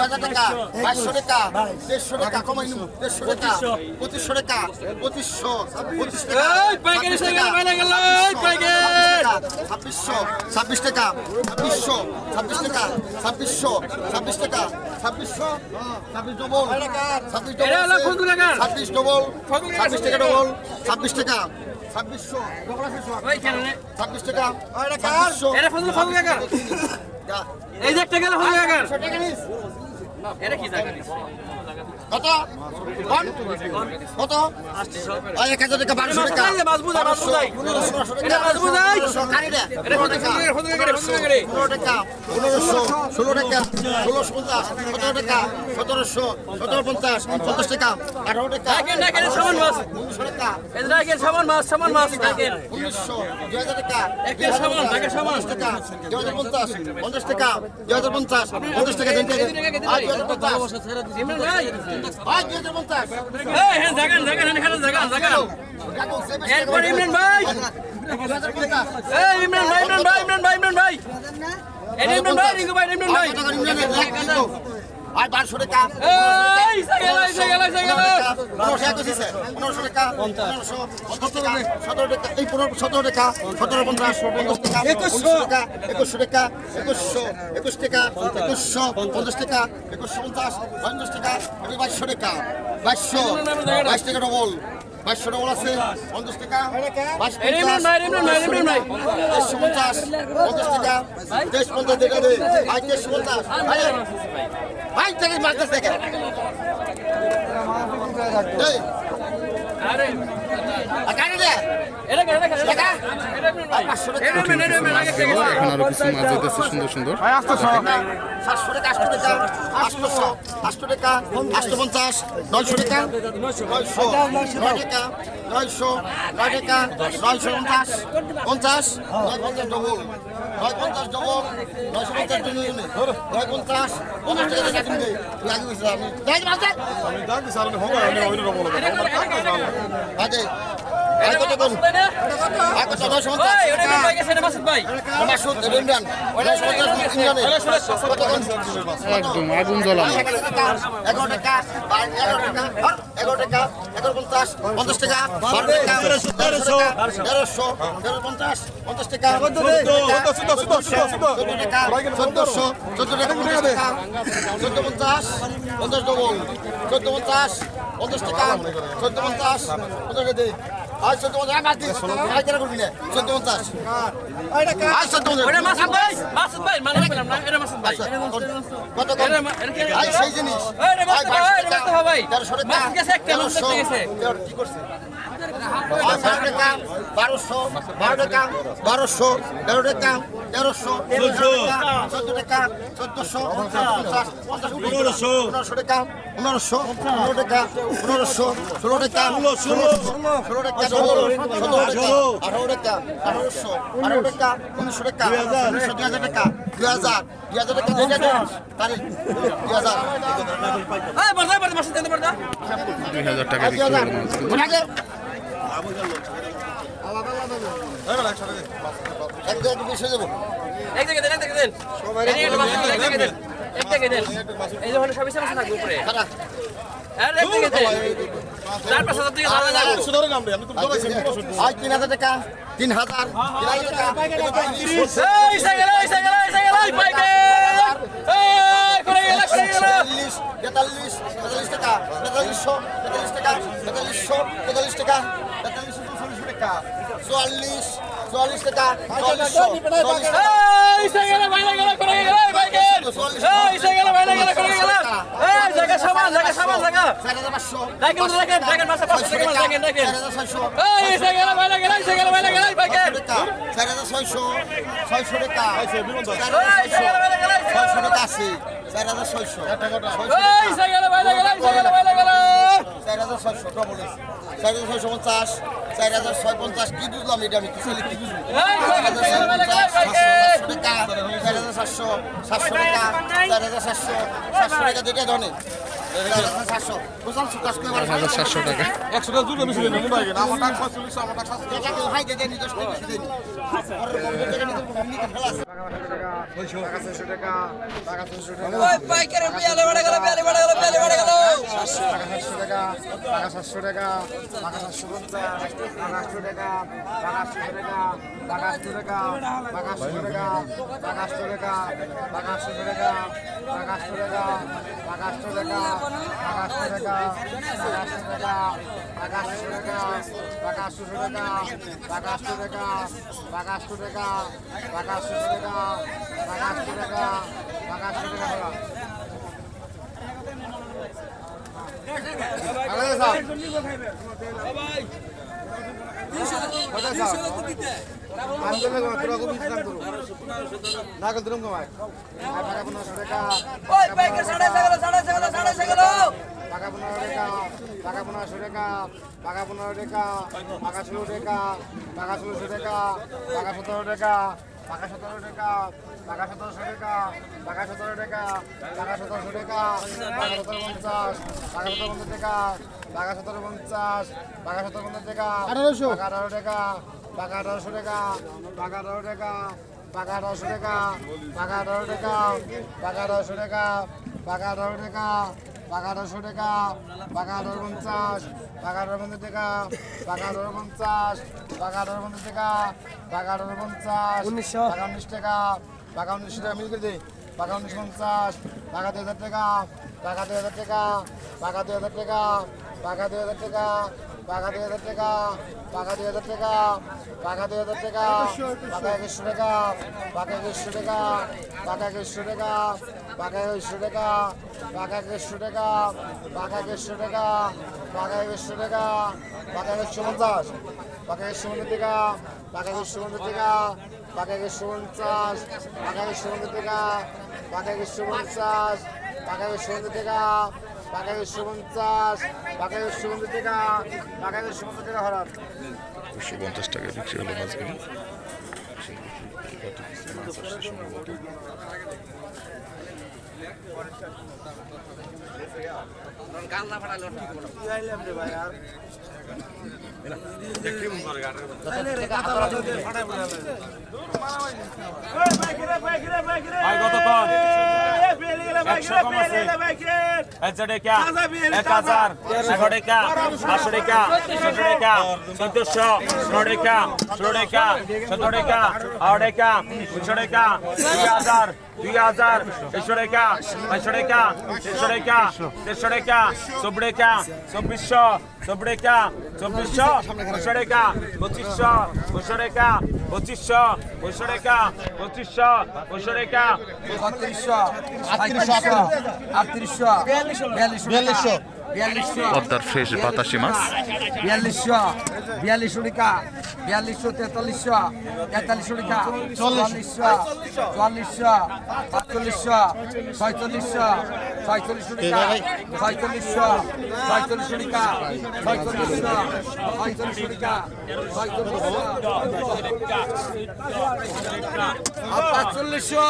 হাজার টাকা। দেড়শো টাকা। কমাই নিব। দেড়শো টাকা। পঁচিশশো। টাকা। পঁচিশশো। পঁচিশ টাকা। ছাব্বিশশো। ছাব্বিশ টাকা। ছাব্বিশশো। ছাব্বিশ টাকা। ছাব্বিশশো। ছাব্বিশ টাকা। ছাব্বিশশো। ছাব্বিশ ডবল ছাব্বিশ ডবল ছাব্বিশ ডবল ছাব্বিশ টাকা ডবল ছাব্বিশ টাকা। ছাব্বিশশো ছাব্বিশ টাকা। এই যে একটা গেল নিস। এটা কি জায়গা কত? কত? এক হাজার টাকা বারোশো টাকা। পনেরো টাকা। পনেরোশো ষোলো টাকা। ষোলোশো পঞ্চাশ সতেরো টাকা। সতেরোশো সতেরো পঞ্চাশ পঞ্চাশ টাকা। আঠারো টাকা। উনিশশো টাকা। উনিশশো দুই হাজার টাকা। দুই হাজার পঞ্চাশ পঞ্চাশ টাকা দুই হাজার পঞ্চাশ পঞ্চাশ টাকা দুই হাজার পঞ্চাশ। হ্যাঁ এরপর ইমরান ভাই ইমরান ভাই ইমরান ভাই ইমরান ভাই ইমরান ভাই ইমরান ভাই রিঙ্কু ভাই ইমরান ভাই আর বারোশো টাকা পঞ্চাশ সতেরো টাকা সতেরো পঞ্চাশ পঞ্চাশ টাকা একুশশো টাকা একুশশো টাকা একুশশো একুশ টাকা একুশশো পঞ্চাশ টাকা একুশশো পঞ্চাশ পঞ্চাশ টাকা বাইশশো টাকা বাইশশো বাইশ টাকা ডবল বাইশশো ডবল আছে পঞ্চাশ টাকা বাইশ পঞ্চাশ পঞ্চাশ টাকা পঞ্চাশ টাকা দে ভাই দেড়শো পঞ্চাশ ভাই ভাই থেকে মাছ দেখে এই আরে আর গাড়ি দে এটা কে এটা কে টাকা এটা ইমরান ভাই পাঁচশো টাকা এটা ইমরান এটা ইমরান আগে থেকে এখন আরও কিছু মাছ যেতেছে সুন্দর সুন্দর। সাতশো টাকা আটশো টাকা আটশোশো আটশো টাকা আটশো পঞ্চাশ নয়শো টাকা নয়শো নয় টাকা নয়শো নয় টাকা নয়শো পঞ্চাশ পঞ্চাশ নয় পঞ্চাশ ডবল নয় পঞ্চাশ ডবল নয়শো পঞ্চাশ ডবল নয় পঞ্চাশ পঞ্চাশ টাকা টাকা কিনবে। লাগে বুঝতে আমি যাই একদম আগুন জ্বলানো এগারো টাকা এগারো টাকা এগারো পঞ্চাশ পঞ্চাশ টাকা তেরোশো তেরোশো তেরো পঞ্চাশ পঞ্চাশ টাকা চোদ্দ চোদ্দশো চোদ্দ টাকা পঞ্চাশ চোদ্দ পঞ্চাশ পঞ্চাশ ডবল চোদ্দ পঞ্চাশ পঞ্চাশ টাকা চোদ্দ পঞ্চাশ পঞ্চাশ আজ চোদ্দ পঞ্চাশ। আজ কেন করবি না? চোদ্দ আজ চোদ্দ মানে কি- সেই জিনিস। করছে? টাকা বারোশো বারো টাকা বারোশো তেরো টাকা। তেরোশো চোদ্দ টাকা চোদ্দশো পঞ্চাশ পনেরোশো। পনেরোশো টাকা পনেরোশো পনেরো টাকা পনেরোশো ষোলো টাকা ষোলো ষোলো। টাকা আঠারো টাকা আঠারোশো আঠারো টাকা উনিশশো টাকা উনিশশো দুই হাজার টাকা দুই হাজার দুই হাজার টাকা দুই হাজার তারিখ দুই হাজার। এই বর্দা বর্দা মাসুদ দেন বর্দা দুই হাজার টাকা দুই বিক্রি এক জায়গায় বেশি দেবো এক থেকে দেন এক থেকে দেন। এই একটা মাসুদ এক থেকে দেন। এক থেকে দেন। এই যখন সব হিসাব থাকবে উপরে। আর এক থেকে দেন। চার পাঁচ হাজার থেকে ধরা যাবে। আজ তিন হাজার টাকা তিন হাজার তিন হাজার টাকা। এই সাইকেল এই সাইকেল এই সাইকেল এই পাইকে এই করে গেল করে গেল। চল্লিশ তেতাল্লিশ তেতাল্লিশ টাকা তেতাল্লিশশো তেতাল্লিশ টাকা তেতাল্লিশশো তেতাল্লিশ টাকা তেতাল্লিশশো চল্লিশ টাকা। চুয়াল্লিশ চুয়াল্লিশ টাকা চল্লিশশো চল্লিশ টাকা ছয়শো ছয়শো টাকা ছয়শো টাকা আছে চার হাজার ছয়শো চার হাজার ছয়শো ডবল চার হাজার ছয়শো পঞ্চাশ চার হাজার ছয় পঞ্চাশ কি বুঝলাম এটা আমি কিছু কি বুঝলাম চার হাজার ছয় পঞ্চাশ সাতশো টাকা একশো টাকা জুড়ে মিশিয়ে টাকা চল্লিশ আমার টাকা টাকা সাতশো টাকা টাকা সাতশো পঞ্চাশ টাকা আটশো টাকা টাকা আটশো টাকা টাকা আটশো টাকা টাকা আটশো টাকা টাকা আটশো টাকা টাকা আটশো টাকা টাকা আটশো টাকা টাকা আটশো টাকা টাকা আটশো টাকা টাকা আটশো টাকা টাকা আটশো টাকা টাকা আটশো টাকা টাকা আটশো টাকা টাকা আটশো টাকা টাকা আটশো টাকা টাকা আটশো টাকা টাকা আটশো টাকা টাকা পনেরো টাকা টাকা পনেরোশো টাকা টাকা পনেরো টাকা টাকা ষোলো টাকা টাকা ষোলোশো টাকা টাকা সতেরো টাকা টাকা সতেরো টাকা টাকা সতেরোশো টাকা টাকা সতেরো টাকা টাকা সতেরোশো টাকা টাকা সতেরো পঞ্চাশ টাকা সতেরো পঞ্চাশ টাকা টাকা সতেরো পঞ্চাশ টাকা সতেরো পঞ্চাশ টাকা আঠারোশো টাকা আঠারো টাকা টাকা আঠারোশো টাকা টাকা আঠারো টাকা টাকা আঠারোশো টাকা টাকা আঠারো টাকা টাকা আঠারোশো টাকা টাকা আঠারো টাকা আঠারোশো টাকা আঠারো পঞ্চাশ আঠারো পঞ্চাশ টাকা আঠারো পঞ্চাশ আঠারো পঞ্চাশ টাকা আঠারো পঞ্চাশ উনিশশো। টাকা উনিশ টাকা পাকা উনিশশো টাকা মিল করে দে। টাকা উনিশ পঞ্চাশ পাকা দুই হাজার টাকা টাকা দুই হাজার টাকা বাঘা দুই হাজার টাকা বাঘা দুই হাজার টাকা টাকা দুই হাজার টাকা টাকা দুই হাজার টাকা টাকা দুই হাজার টাকা টাকা একুশশো টাকা টাকা একুশশো টাকা টাকা একুশশো টাকা টাকা একুশশো টাকা টাকা একুশশো টাকা টাকা একুশশো টাকা টাকা একুশশো টাকা টাকা একুশশো পঞ্চাশ টাকা একুশশো পঞ্চাশ টাকা টাকা একুশশো পঞ্চাশ টাকা টাকা একুশশো পঞ্চাশ টাকা একুশশো পঞ্চাশ টাকা টাকা একুশশো পঞ্চাশ টাকা একুশশো পঞ্চাশ টাকা টাকা একুশশো পঞ্চাশ টাকা একুশশো পঞ্চাশ টাকা টাকা একুশশো পঞ্চাশ টাকা হরান। দুশো পঞ্চাশ টাকা বিক্রি হলো মাছগুলো ভাই কত একশো একশো টাকা এক হাজার একশো টাকা পাঁচশো টাকা ছশো টাকা চোদ্দশো ষোলো টাকা ষোলো টাকা সতেরো টাকা আড়াই টাকা দুশো টাকা দুই হাজার দুই হাজার দেড়শো টাকা পাঁচশো টাকা দেড়শো টাকা দেড়শো টাকা চব্বিশ টাকা চব্বিশশো চব্বিশ টাকা চব্বিশশো পঁচিশশো টাকা পঁচিশশো পঁচিশশো টাকা পঁচিশশো পঁচিশশো টাকা পঁচিশশো পঁচিশশো টাকা ছত্রিশশো আটত্রিশশো আটত্রিশশো বিয়াল্লিশশো বিয়াল্লিশশো। পদ্মার ফ্রেশ বাতাসি মাছ। বিয়াল্লিশশো। বিয়াল্লিশশো টাকা বিয়াল্লিশশো তেতাল্লিশশো। তেতাল্লিশশো টাকা চল্লিশশো চুয়াল্লিশশো। পাঁচচল্লিশশো। ছয়চল্লিশশো। ছয়চল্লিশশো টাকা ছয়চল্লিশশো। ছয়চল্লিশশো টাকা ছয়চল্লিশশো। ছয়চল্লিশশো টাকা ছয়চল্লিশশো। পাঁচচল্লিশশো।